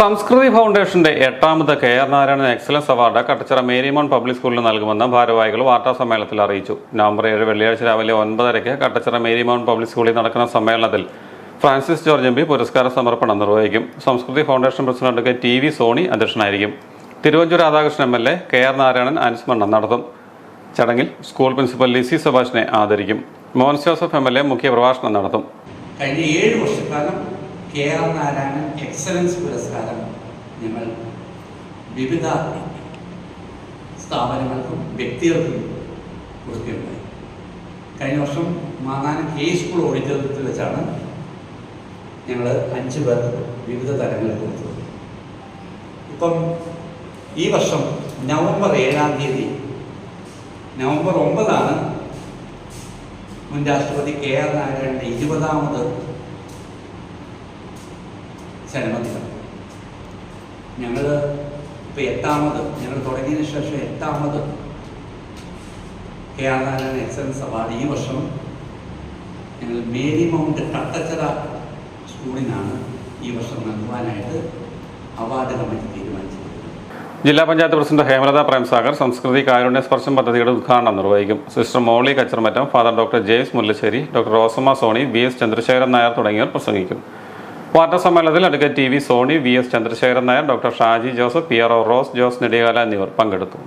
സംസ്കൃതി ഫൗണ്ടേഷന്റെ എട്ടാമത് K R Narayanan excellence award Kattachira Marymount public സ്കൂളിന് നൽകുമെന്ന് ഭാരവാഹികൾ വാർത്താ സമ്മേളനത്തിൽ അറിയിച്ചു. നവംബർ ഏഴ് വെള്ളിയാഴ്ച രാവിലെ ഒൻപതരയ്ക്ക് കട്ടച്ചിറ മേരിമോൺ പബ്ലിക് സ്കൂളിൽ നടക്കുന്ന സമ്മേളനത്തിൽ ഫ്രാൻസിസ് ജോർജ് എം പി പുരസ്കാര സമർപ്പണം നിർവഹിക്കും. Samskriti foundation president K T V Sony അധ്യക്ഷനായിരിക്കും. Thiruvanchoor Radhakrishnan M L A K R Narayanan അനുസ്മരണം നടത്തും. ചടങ്ങിൽ സ്കൂൾ പ്രിൻസിപ്പൽ ലിസി സുഭാഷിനെ ആദരിക്കും. Mohan Joseph M L A മുഖ്യ പ്രഭാഷണം നടത്തും. കഴിഞ്ഞ ഏഴ് വർഷക്കാലം കെ ആർ നാരായണൻ എക്സലൻസ് പുരസ്കാരം ഞങ്ങൾ വിവിധ സ്ഥാപനങ്ങൾക്കും വ്യക്തികൾക്കും കൊടുക്കുകയുണ്ടായി കഴിഞ്ഞ വർഷം മാങ്ങാനം കെ സ്കൂൾ ഓഡിറ്റോറിയത്തിൽ വെച്ചാണ് ഞങ്ങൾ അഞ്ച് പേർക്ക് വിവിധ തലങ്ങളിൽ കൊടുത്തത്. ഇപ്പം ഈ വർഷം നവംബർ ഏഴാം തീയതി നവംബർ ഒമ്പതാണ് മുൻ രാഷ്ട്രപതി കെ ആർ നാരായണന്റെ ഇരുപതാമത് ജന്മദിനം ഞങ്ങൾ ഇപ്പോൾ എട്ടാമത് ഞങ്ങൾ തുടങ്ങിയതിന് ശേഷം എട്ടാമത് K R Narayanan excellence award ഈ വർഷം ഞങ്ങൾ മേരി മൗണ്ട് കട്ടച്ചറ സ്കൂളിനാണ് ഈ വർഷം നൽകുവാനായിട്ട് അവാർഡ് കമ്മിറ്റി തീരുമാനിച്ചത് ജില്ലാ പഞ്ചായത്ത് പ്രസിഡന്റ് ഹേമലത പ്രേംസാഗർ സംസ്കൃതി കാരുണ്യ സ്പർശം പദ്ധതിയുടെ ഉദ്ഘാടനം നിർവഹിക്കും. Sister Molly Kacharmattam father doctor Jaise Mullassery doctor Rosamma Sony B S Chandrasekharan Nair തുടങ്ങിയവർ പ്രസംഗിക്കും. വാർത്താ സമ്മേളനത്തിൽ advocate T V Sony V S Chandrasekharan Nair doctor Shaji Joseph P R O Rose Jose Nediyala എന്നിവർ പങ്കെടുത്തു.